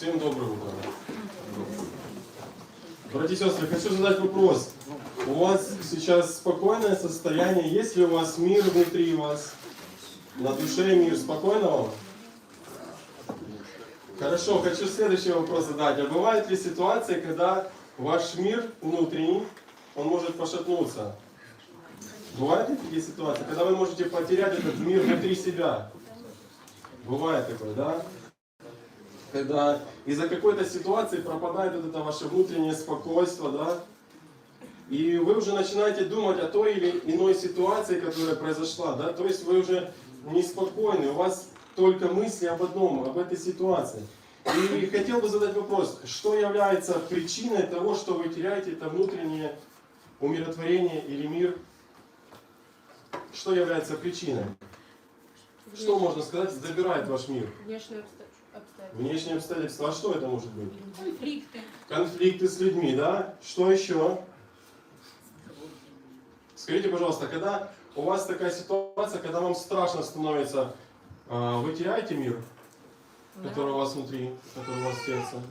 Всем доброе утро. Братья и сестры, хочу задать вопрос. У вас сейчас спокойное состояние? Есть ли у вас мир внутри вас? На душе мир? Спокойно вам? Хорошо, хочу следующий вопрос задать. А бывают ли ситуации, когда ваш мир внутренний, он может пошатнуться? Бывают ли такие ситуации, когда вы можете потерять этот мир внутри себя? Бывает такое, да? Когда из-за какой-то ситуации пропадает вот это ваше внутреннее спокойствие, да? И вы уже начинаете думать о той или иной ситуации, которая произошла, да? То есть вы уже неспокойны, у вас только мысли об одном, об этой ситуации. И хотел бы задать вопрос, что является причиной того, что вы теряете это внутреннее умиротворение или мир? Что является причиной? Что можно сказать, забирает ваш мир? Внешние. Обстоятельства. Внешние обстоятельства. А что это может быть? Конфликты. Конфликты с людьми, да? Что еще? Скажите, пожалуйста, когда у вас такая ситуация, когда вам страшно становится, а, вы теряете мир, который у вас внутри, который у вас в сердце?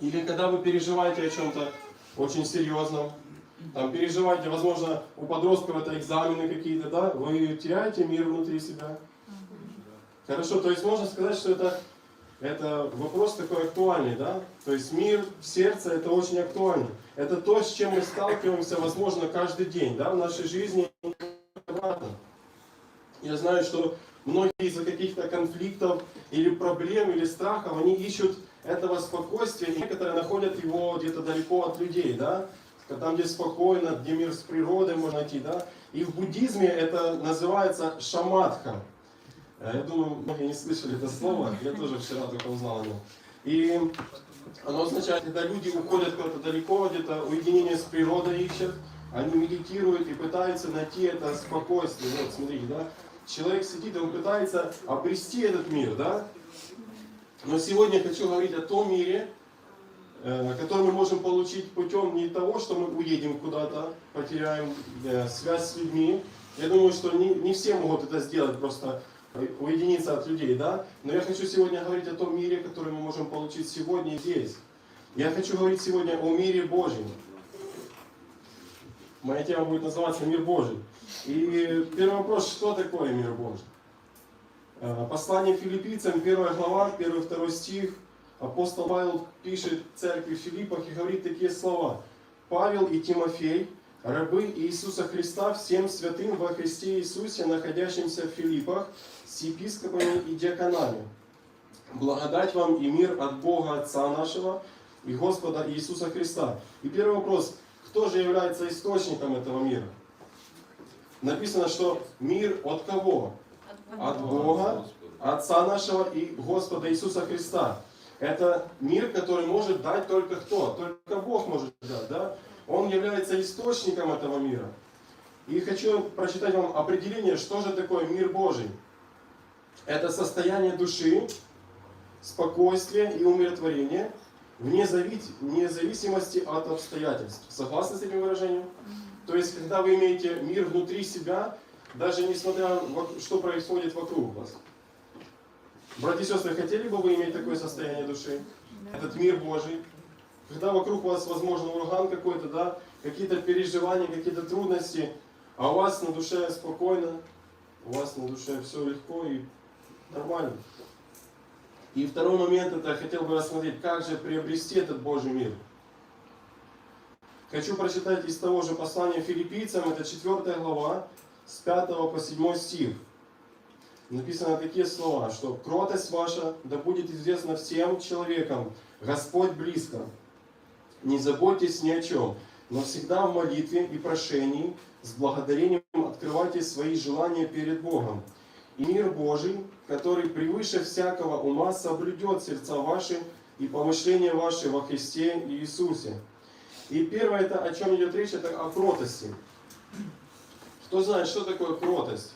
Или когда вы переживаете о чем-то очень серьезном, там переживаете, возможно, у подростков это экзамены какие-то, да? Вы теряете мир внутри себя? Хорошо, то есть можно сказать, что это, это вопрос такой актуальный, да? То есть мир в сердце это очень актуально. Это то, с чем мы сталкиваемся, возможно, каждый день, да, в нашей жизни. Я знаю, что многие из-за каких-то конфликтов или проблем, или страхов, они ищут этого спокойствия, и некоторые находят его где-то далеко от людей, да? Там, где спокойно, где мир с природой можно найти, да? И в буддизме это называется шаматха. Э, Я думаю, многие не слышали это слово, я тоже вчера только узнал о нем. И оно означает, когда люди уходят куда-то далеко, где-то уединение с природой ищут, они медитируют и пытаются найти это спокойствие. Вот, смотрите, да? Человек сидит, и он пытается обрести этот мир, да? Но сегодня я хочу говорить о том мире, э, который мы можем получить путем не того, что мы уедем куда-то, потеряем э, связь с людьми. Я думаю, что не, не все могут это сделать, просто уединиться от людей, да? Но я хочу сегодня говорить о том мире, который мы можем получить сегодня здесь. Я хочу говорить сегодня о мире Божьем. Моя тема будет называться «Мир Божий». И первый вопрос, что такое мир Божий? Э, Послание филиппийцам, первая глава, первый, второй стих. Апостол Павел пишет церкви Филиппах и говорит такие слова. Павел и Тимофей, рабы Иисуса Христа, всем святым во Христе Иисусе, находящимся в Филиппах, с епископами и диаконами. Благодать вам и мир от Бога Отца нашего и Господа Иисуса Христа. И первый вопрос, кто же является источником этого мира? Написано, что мир от кого? От Бога, Отца нашего и Господа Иисуса Христа. Это мир, который может дать только кто? Только Бог может дать, да? Он является источником этого мира. И хочу прочитать вам определение, что же такое мир Божий. Это состояние души, спокойствие и умиротворение вне, зави- вне зависимости от обстоятельств. Согласны с этим выражением? То есть, когда вы имеете мир внутри себя, даже несмотря на что происходит вокруг вас. Братья и сестры, хотели бы вы иметь такое состояние души? Этот мир Божий? Когда вокруг вас, возможно, ураган какой-то, да, какие-то переживания, какие-то трудности, а у вас на душе спокойно, у вас на душе все легко и нормально. И второй момент, это хотел бы рассмотреть, как же приобрести этот Божий мир. Хочу прочитать из того же послания филиппийцам, это 4 глава, с 5 по 7 стих. Написано такие слова, что «Кротость ваша да будет известна всем человекам, Господь близко. Не заботьтесь ни о чем, но всегда в молитве и прошении с благодарением открывайте свои желания перед Богом. И мир Божий, который превыше всякого ума соблюдет сердца ваши и помышления ваши во Христе Иисусе». И первое, это о чем идет речь, это о кротости. Кто знает, что такое кротость?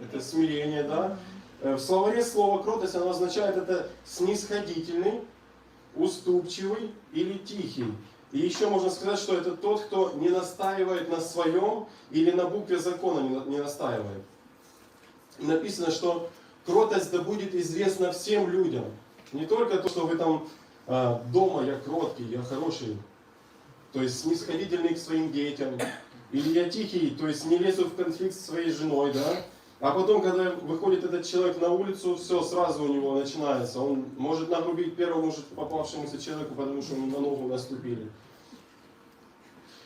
Это смирение, да? Э, В словаре слово кротость, оно означает это снисходительный, уступчивый или тихий. И еще можно сказать, что это тот, кто не настаивает на своем или на букве закона не на- не настаивает. Написано, что кротость да будет известна всем людям. Не только то, что вы там а, дома я кроткий, я хороший, то есть снисходительный к своим детям, или я тихий, то есть не лезу в конфликт со своей женой, да, а потом, когда выходит этот человек на улицу, все сразу у него начинается. Он может нагрубить первому же попавшемуся человеку, потому что ему на ногу наступили.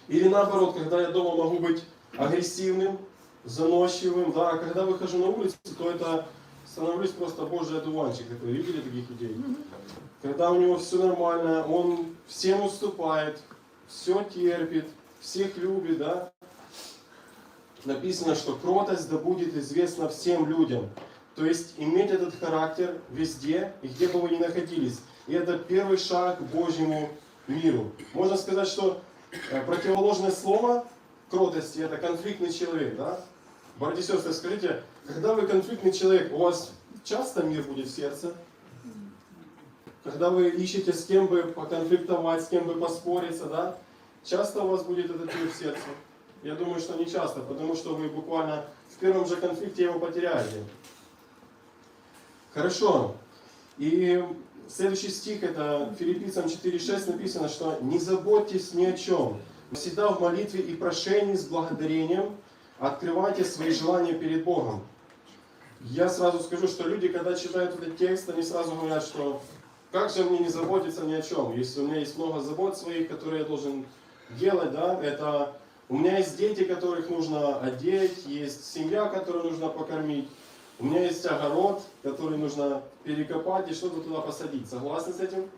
Или наоборот, когда я дома могу быть агрессивным, заносчивым, да, а когда выхожу на улицу, то это становлюсь просто божий одуванчик. такой. Видели таких людей? Когда у него все нормально, он всем уступает, все терпит, всех любит, да. Написано, что кротость да будет известна всем людям. То есть иметь этот характер везде и где бы вы ни находились. И это первый шаг к Божьему миру. Можно сказать, что э, противоположное слово кротости это конфликтный человек, да? Братья и сестры, скажите, когда вы конфликтный человек, у вас часто мир будет в сердце? Когда вы ищете с кем бы поконфликтовать, с кем бы поспориться, да? Часто у вас будет этот мир в сердце? Я думаю, что не часто, потому что вы буквально в первом же конфликте его потеряете. Хорошо. И следующий стих, это Филиппийцам 4.6 написано, что «Не заботьтесь ни о чем, всегда в молитве и прошении с благодарением открывайте свои желания перед Богом». Я сразу скажу, что люди, когда читают этот текст, они сразу говорят, что как же мне не заботиться ни о чем, если у меня есть много забот своих, которые я должен делать, да, это у меня есть дети, которых нужно одеть, есть семья, которую нужно покормить, у меня есть огород, который нужно перекопать и что-то туда посадить. Согласны с этим?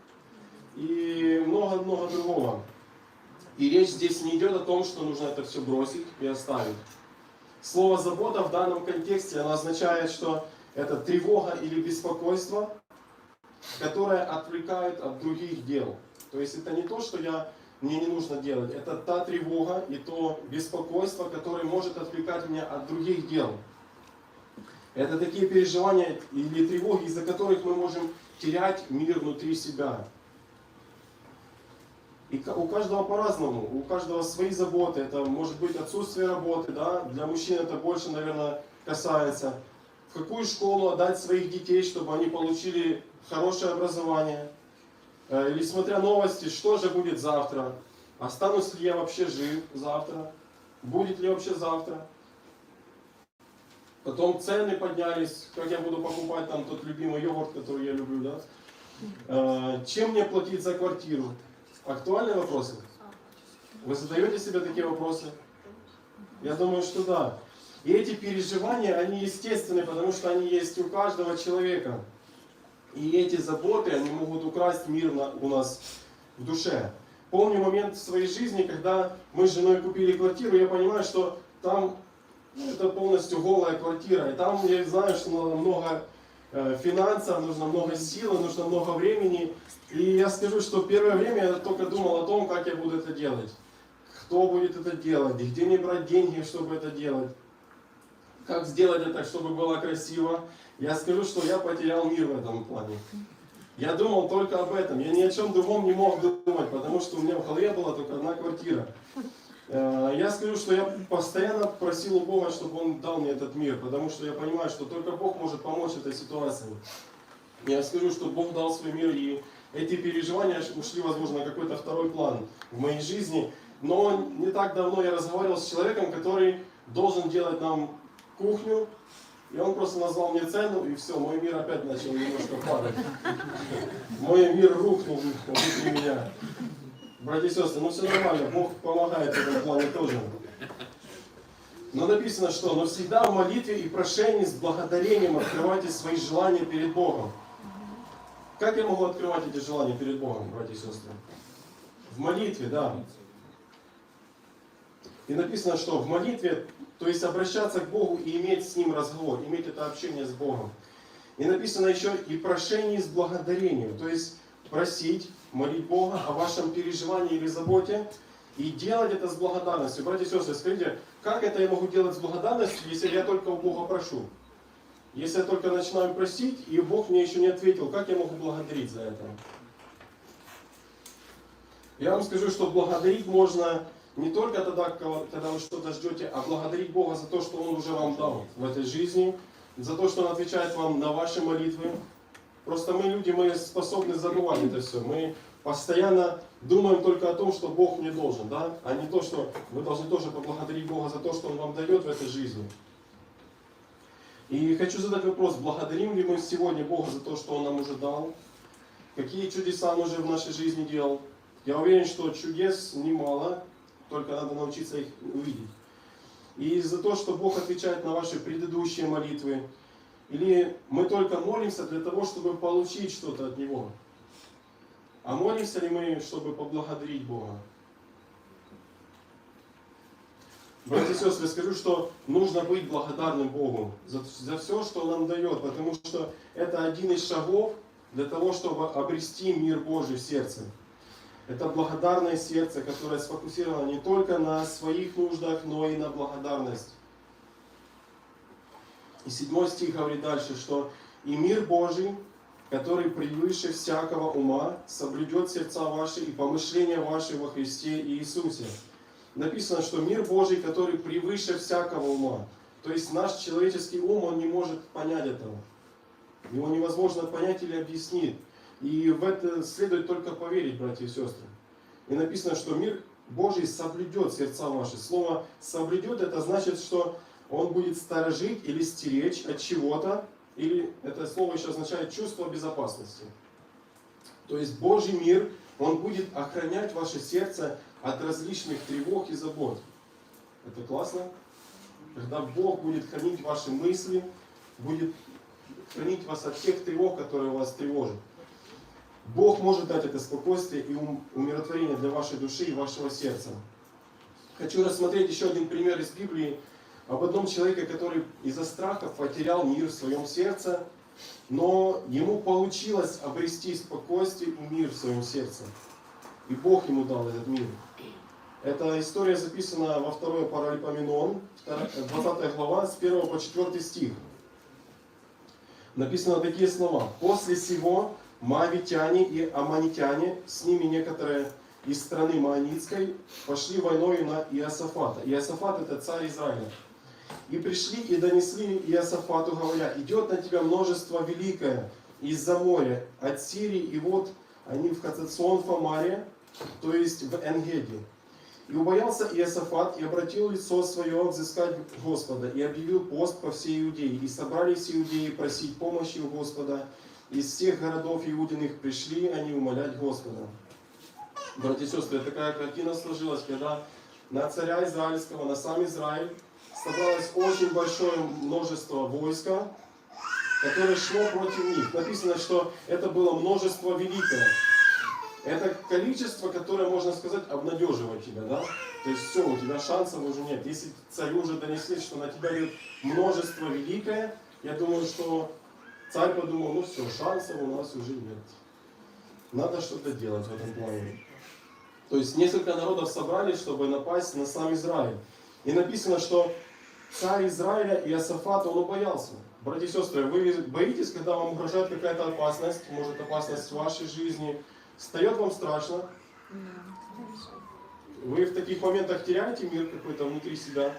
И много-много другого. И речь здесь не идет о том, что нужно это все бросить и оставить. Слово забота в данном контексте оно означает, что это тревога или беспокойство, которое отвлекает от других дел. То есть это не то, что я, мне не нужно делать, это та тревога и то беспокойство, которое может отвлекать меня от других дел. Это такие переживания или тревоги, из-за которых мы можем терять мир внутри себя. И у каждого по-разному, у каждого свои заботы. Это может быть отсутствие работы, да? для мужчин это больше, наверное, касается. В какую школу отдать своих детей, чтобы они получили хорошее образование. Э, Или смотря новости, что же будет завтра. Останусь ли я вообще жив завтра? Будет ли вообще завтра? Потом цены поднялись, как я буду покупать там тот любимый йогурт, который я люблю, да? Э, Чем мне платить за квартиру? Актуальные вопросы? Вы задаете себе такие вопросы? Я думаю, что да. И эти переживания, они естественны, потому что они есть у каждого человека. И эти заботы, они могут украсть мир на- у нас в душе. Помню момент в своей жизни, когда мы с женой купили квартиру, я понимаю, что там ну, это полностью голая квартира. И там я знаю, что надо много э, финансов, нужно много силы, нужно много времени. И я скажу, что первое время я только думал о том, как я буду это делать. Кто будет это делать, где мне брать деньги, чтобы это делать. Как сделать это, чтобы было красиво. Я скажу, что я потерял мир в этом плане. Я думал только об этом. Я ни о чем другом не мог думать, потому что у меня в голове была только одна квартира. Э, Я скажу, что я постоянно просил у Бога, чтобы Он дал мне этот мир, потому что я понимаю, что только Бог может помочь этой ситуации. Я скажу, что Бог дал свой мир, и эти переживания ушли, возможно, на какой-то второй план в моей жизни. Но не так давно я разговаривал с человеком, который должен делать нам кухню, и он просто назвал мне цену, и все, мой мир опять начал немножко падать. Мой мир рухнул внутри меня. Братья и сестры, ну все нормально, Бог помогает в этом плане тоже. Но написано, что «Но всегда в молитве и прошении с благодарением открывайте свои желания перед Богом». Как я могу открывать эти желания перед Богом, братья и сестры? В молитве, да. И написано, что в молитве, то есть обращаться к Богу и иметь с Ним разговор, иметь это общение с Богом. И написано еще и прошение с благодарением, то есть просить, молить Бога о вашем переживании или заботе, и делать это с благодарностью. Братья и сестры, скажите, как это я могу делать с благодарностью, если я только у Бога прошу? Если я только начинаю просить, и Бог мне еще не ответил, как я могу благодарить за это? Я вам скажу, что благодарить можно не только тогда, когда вы что-то ждете, а благодарить Бога за то, что Он уже вам дал в этой жизни, за то, что Он отвечает вам на ваши молитвы. Просто мы люди, мы способны забывать это все. Мы постоянно думаем только о том, что Бог мне должен, да? А не то, что вы должны тоже поблагодарить Бога за то, что Он вам дает в этой жизни. И хочу задать вопрос, благодарим ли мы сегодня Бога за то, что Он нам уже дал? Какие чудеса Он уже в нашей жизни делал? Я уверен, что чудес немало, только надо научиться их увидеть. И за то, что Бог отвечает на ваши предыдущие молитвы, или мы только молимся для того, чтобы получить что-то от Него? А молимся ли мы, чтобы поблагодарить Бога? Братья и сестры, скажу, что нужно быть благодарным Богу за, за все, что Он нам дает, потому что это один из шагов для того, чтобы обрести мир Божий в сердце. Это благодарное сердце, которое сфокусировано не только на своих нуждах, но и на благодарность. И седьмой стих говорит дальше, что «И мир Божий, который превыше всякого ума, соблюдет сердца ваши и помышления ваши во Христе Иисусе». Написано, что мир Божий, который превыше всякого ума. То есть наш человеческий ум, он не может понять этого. Его невозможно понять или объяснить. И в это следует только поверить, братья и сестры. И написано, что мир Божий соблюдет сердца ваши. Слово «соблюдет» это значит, что он будет сторожить или стеречь от чего-то, или это слово еще означает чувство безопасности. То есть Божий мир, он будет охранять ваше сердце от различных тревог и забот. Это классно? Когда Бог будет хранить ваши мысли, будет хранить вас от тех тревог, которые вас тревожат. Бог может дать это спокойствие и ум- умиротворение для вашей души и вашего сердца. Хочу рассмотреть еще один пример из Библии об одном человеке, который из-за страха потерял мир в своем сердце, но ему получилось обрести спокойствие и мир в своем сердце. И Бог ему дал этот мир. Эта история записана во 2 Паралипоменон, 20 глава, с 1 по 4 стих. Написано такие слова. «После сего Моавитяне и Аманитяне, с ними некоторые из страны Маанитской, пошли войною на Иосафата. Иосафат это царь Израиля. И пришли и донесли Иосафату, говоря, идет на тебя множество великое из-за моря, от Сирии, и вот они в Хацецион Фамаре, то есть в Энгеде. И убоялся Иосафат, и обратил лицо свое взыскать Господа, и объявил пост по всей Иудее. И собрались иудеи просить помощи у Господа. Из всех городов Иудиных пришли они умолять Господа. Братья и сестры, такая картина сложилась, когда на царя Израильского, на сам Израиль собралось очень большое множество войска, которое шло против них. Написано, что это было множество великое. Это количество, которое, можно сказать, обнадеживает тебя, да? То есть все, у тебя шансов уже нет. Если царю уже донесли, что на тебя идет множество великое, я думаю, что царь подумал, ну все, шансов у нас уже нет. Надо что-то делать в этом плане. То есть несколько народов собрались, чтобы напасть на сам Израиль. И написано, что царь Израиля Иосафат, он боялся. Братья и сестры, вы боитесь, когда вам угрожает какая-то опасность, может опасность в вашей жизни, встает вам страшно, вы в таких моментах теряете мир какой-то внутри себя.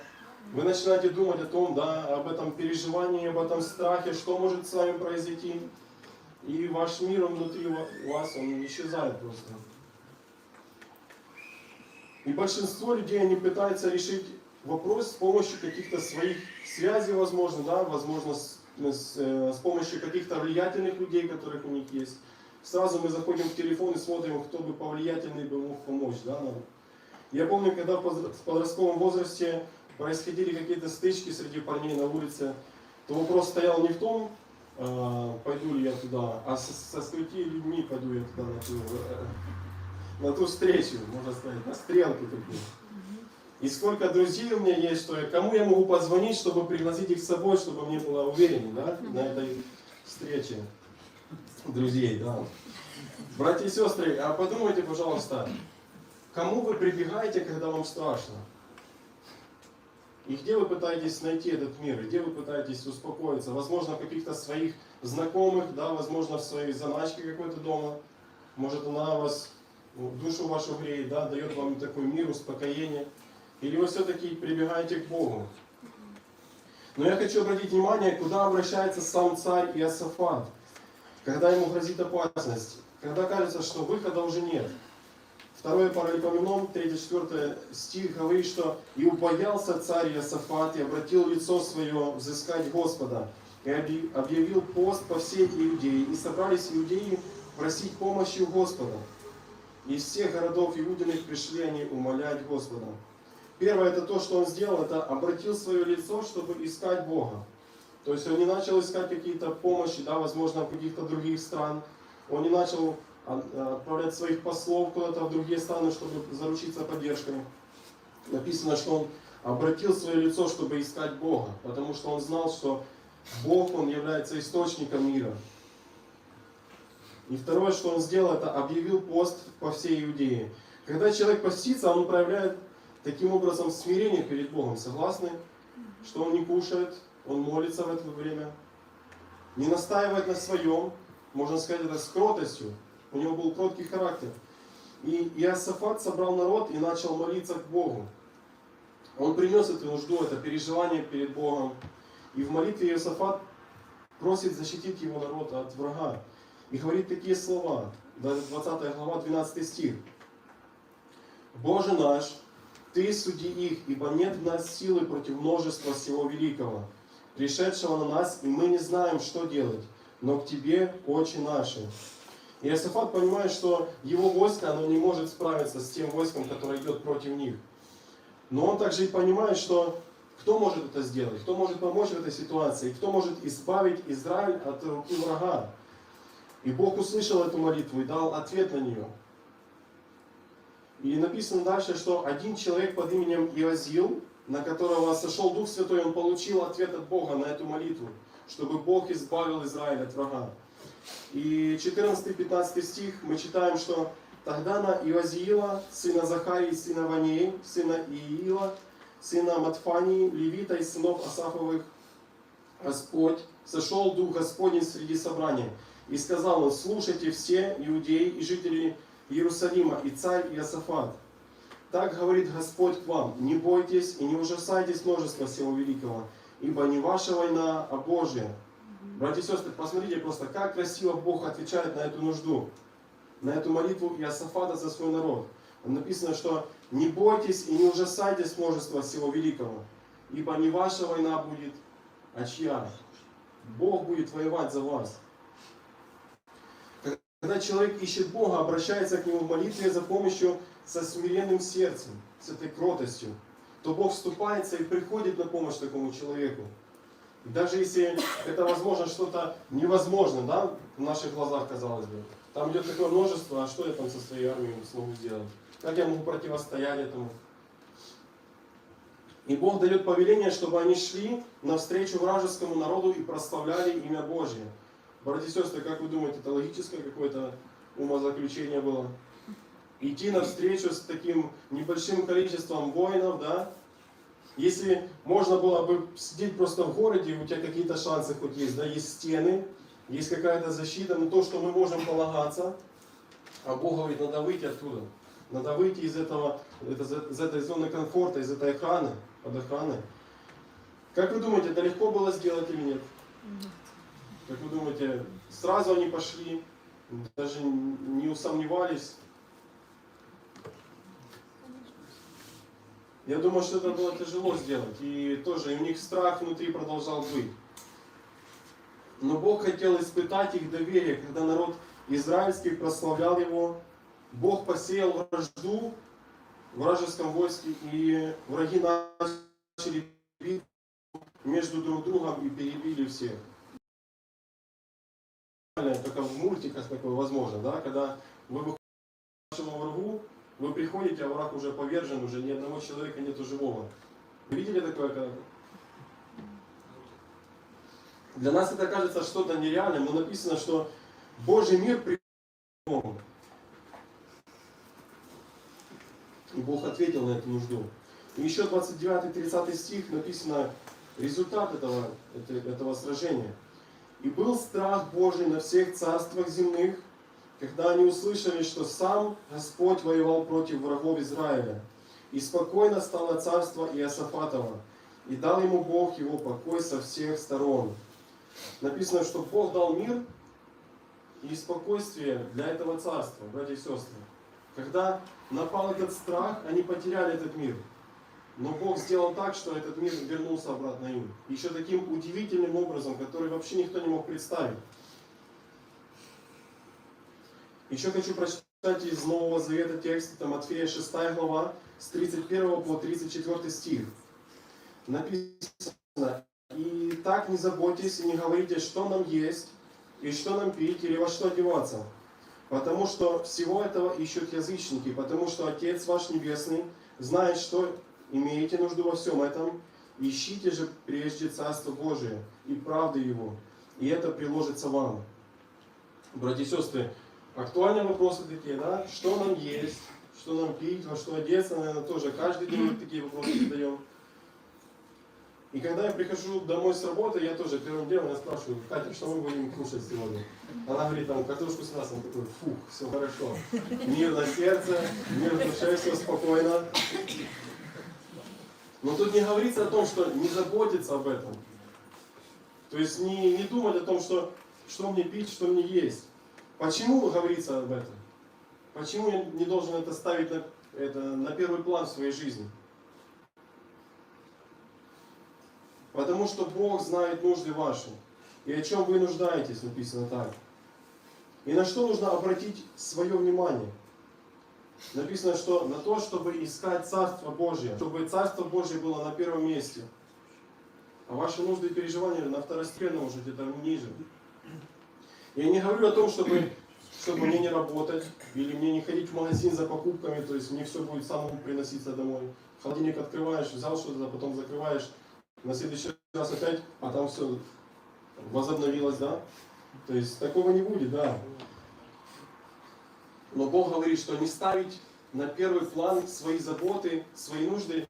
Вы начинаете думать о том, да, об этом переживании, об этом страхе, что может с вами произойти. И ваш мир внутри ва- вас, он исчезает просто. И большинство людей, они пытаются решить вопрос с помощью каких-то своих связей, возможно, да, возможно, с, с, э, с помощью каких-то влиятельных людей, которых у них есть. Сразу мы заходим в телефон и смотрим, кто бы повлиятельный бы мог помочь, да, нам. Я помню, когда в подростковом возрасте происходили какие-то стычки среди парней на улице, то вопрос стоял не в том, э, пойду ли я туда, а со, со скольки людьми пойду я туда на ту, э, на ту встречу, можно сказать, на стрелку такую. И сколько друзей у меня есть, что я, кому я могу позвонить, чтобы пригласить их с собой, чтобы мне было увереннее, да, на этой встрече друзей, да. Братья и сестры, а подумайте, пожалуйста, кому вы прибегаете, когда вам страшно? И где вы пытаетесь найти этот мир? Где вы пытаетесь успокоиться? Возможно, в каких-то своих знакомых, да, возможно, в своей заначке какой-то дома. Может, она вас, ну, душу вашу греет, да, дает вам такой мир, успокоение. Или вы все-таки прибегаете к Богу? Но я хочу обратить внимание, куда обращается сам царь Иосафат. когда ему грозит опасность, когда кажется, что выхода уже нет. Второе Паралипоменон, 3-4 стих говорит, что «И убоялся царь Иосафат, и обратил лицо свое взыскать Господа, и объявил пост по всей Иудее, и собрались иудеи просить помощи у Господа. И из всех городов Иудиных пришли они умолять Господа». Первое, это то, что он сделал, это обратил свое лицо, чтобы искать Бога. То есть он не начал искать какие-то помощи, да, возможно, каких-то других стран. Он не начал отправлять своих послов куда-то в другие страны, чтобы заручиться поддержкой. Написано, что он обратил свое лицо, чтобы искать Бога, потому что он знал, что Бог, Он является источником мира. И второе, что он сделал, это объявил пост по всей Иудее. Когда человек постится, он проявляет таким образом смирение перед Богом. Согласны? Что он не кушает, он молится в это время. Не настаивает на своем, можно сказать, это с. У него был кроткий характер. И Иосафат собрал народ и начал молиться к Богу. Он принес эту нужду, это переживание перед Богом. И в молитве Иосафат просит защитить его народ от врага. И говорит такие слова, даже 20 глава, 12 стих. «Боже наш, Ты суди их, ибо нет в нас силы против множества всего великого, пришедшего на нас, и мы не знаем, что делать, но к Тебе очи наши». И Иосафат понимает, что его войско, оно не может справиться с тем войском, которое идет против них. Но он также и понимает, что кто может это сделать, кто может помочь в этой ситуации, кто может избавить Израиль от руки врага. И Бог услышал эту молитву и дал ответ на нее. И написано дальше, что один человек под именем Иозил, на которого сошел Дух Святой, он получил ответ от Бога на эту молитву, чтобы Бог избавил Израиль от врага. И 14-15 стих мы читаем, что тогда на Иозиила, сына Захарии, сына Ванеи, сына Иила, сына Матфании, левита из сынов Асафовых, Господь, сошел Дух Господень среди собрания. И сказал он, слушайте все иудеи и жители Иерусалима, и царь Иосафат. Так говорит Господь к вам, не бойтесь и не ужасайтесь множества всего великого, ибо не ваша война, а Божья. Братья и сестры, посмотрите просто, как красиво Бог отвечает на эту нужду, на эту молитву Иосафата за свой народ. Написано, что не бойтесь и не ужасайтесь множества всего великого, ибо не ваша война будет, а чья? Бог будет воевать за вас. Когда человек ищет Бога, обращается к Нему в молитве за помощью со смиренным сердцем, с этой кротостью, то Бог вступается и приходит на помощь такому человеку. Даже если это возможно что-то невозможно, да, в наших глазах, казалось бы, там идет такое множество, а что я там со своей армией смогу сделать? Как я могу противостоять этому? И Бог дает повеление, чтобы они шли навстречу вражескому народу и прославляли имя Божье. Братья и сестры, как вы думаете, это логическое какое-то умозаключение было? Идти навстречу с таким небольшим количеством воинов, да? Если можно было бы сидеть просто в городе, у тебя какие-то шансы хоть есть, да, есть стены, есть какая-то защита, но то, что мы можем полагаться, а Бог говорит, надо выйти оттуда. Надо выйти из, этого, это- из этой зоны комфорта, из этой охраны, под охраной. Как вы думаете, это легко было сделать или нет? Как вы думаете, сразу они пошли, даже не усомневались? Я думаю, что это было тяжело сделать. И тоже и у них страх внутри продолжал быть. Но Бог хотел испытать их доверие, когда народ израильский прославлял его. Бог посеял вражду в вражеском войске, и враги начали бить между друг другом и перебили всех. Только в мультиках такое возможно, да, когда вы выходите врагу, вы приходите, а враг уже повержен, уже ни одного человека нету живого. Вы видели такое когда Для нас это кажется что-то нереальным, но написано, что Божий мир при И Бог ответил на эту нужду. И еще 29-30 стих написано результат этого, это- этого сражения. И был страх Божий на всех царствах земных, когда они услышали, что сам Господь воевал против врагов Израиля. И спокойно стало царство Иосафатова, и дал ему Бог его покой со всех сторон. Написано, что Бог дал мир и спокойствие для этого царства, братья и сестры. Когда напал этот страх, они потеряли этот мир. Но Бог сделал так, что этот мир вернулся обратно им. Еще таким удивительным образом, который вообще никто не мог представить. Еще хочу прочитать из Нового Завета текст, это Матфея 6 глава, с 31 по 34 стих. Написано, «И так не заботьтесь и не говорите, что нам есть, и что нам пить, или во что одеваться. Потому что всего этого ищут язычники, потому что Отец ваш Небесный знает, что имеете нужду во всем этом. Ищите же прежде Царство Божие и правды Его, и это приложится вам. Братья и сестры, актуальные вопросы такие, да? Что нам есть, что нам пить, во что одеться, наверное, тоже каждый день мы такие вопросы задаем. И когда я прихожу домой с работы, я тоже первым делом я спрашиваю, Катя, что мы будем кушать сегодня? Она говорит, там, картошку с мясом. Я такой, фух, все хорошо. Мир на сердце, мир в душе, все спокойно. Но тут не говорится о том, что не заботиться об этом. То есть не, не думать о том, что, что мне пить, что мне есть. Почему говорится об этом? Почему я не должен это ставить на, это, на первый план в своей жизни? Потому что Бог знает нужды ваши. И о чем вы нуждаетесь, написано так. И на что нужно обратить свое внимание? Написано, что на то, чтобы искать Царство Божье, чтобы Царство Божье было на первом месте. А ваши нужды и переживания на второстепенном уже где-то ниже. Я не говорю о том, чтобы, чтобы мне не работать, или мне не ходить в магазин за покупками, то есть мне все будет самому приноситься домой. Холодильник открываешь, взял что-то, потом закрываешь, на следующий раз опять, а там все возобновилось, да? То есть такого не будет, да. Но Бог говорит, что не ставить на первый план свои заботы, свои нужды,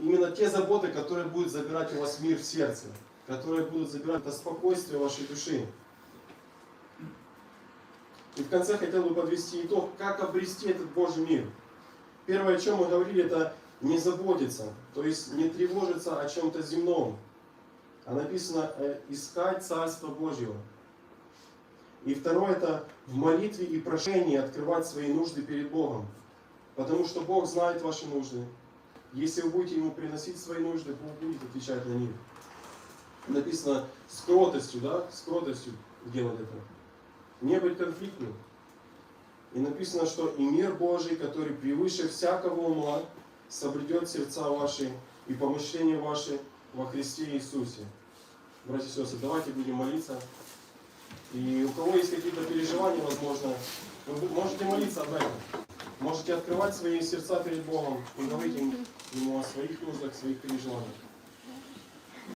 именно те заботы, которые будут забирать у вас мир в сердце, которые будут забирать это спокойствие вашей души. И в конце хотел бы подвести итог, как обрести этот Божий мир. Первое, о чем мы говорили, это не заботиться, то есть не тревожиться о чем-то земном. А написано э, искать Царство Божьего. И второе это в молитве и прошении открывать свои нужды перед Богом. Потому что Бог знает ваши нужды. Если вы будете Ему приносить свои нужды, Бог будет отвечать на них. Написано с кротостью, да, с кротостью делать это. Не быть конфликтным. И написано, что и мир Божий, который превыше всякого ума, соблюдет сердца ваши и помышления ваши во Христе Иисусе. Братья и сестры, давайте будем молиться. И у кого есть какие-то переживания, возможно, вы можете молиться об этом. Можете открывать свои сердца перед Богом и говорить Ему о своих нуждах, своих переживаниях.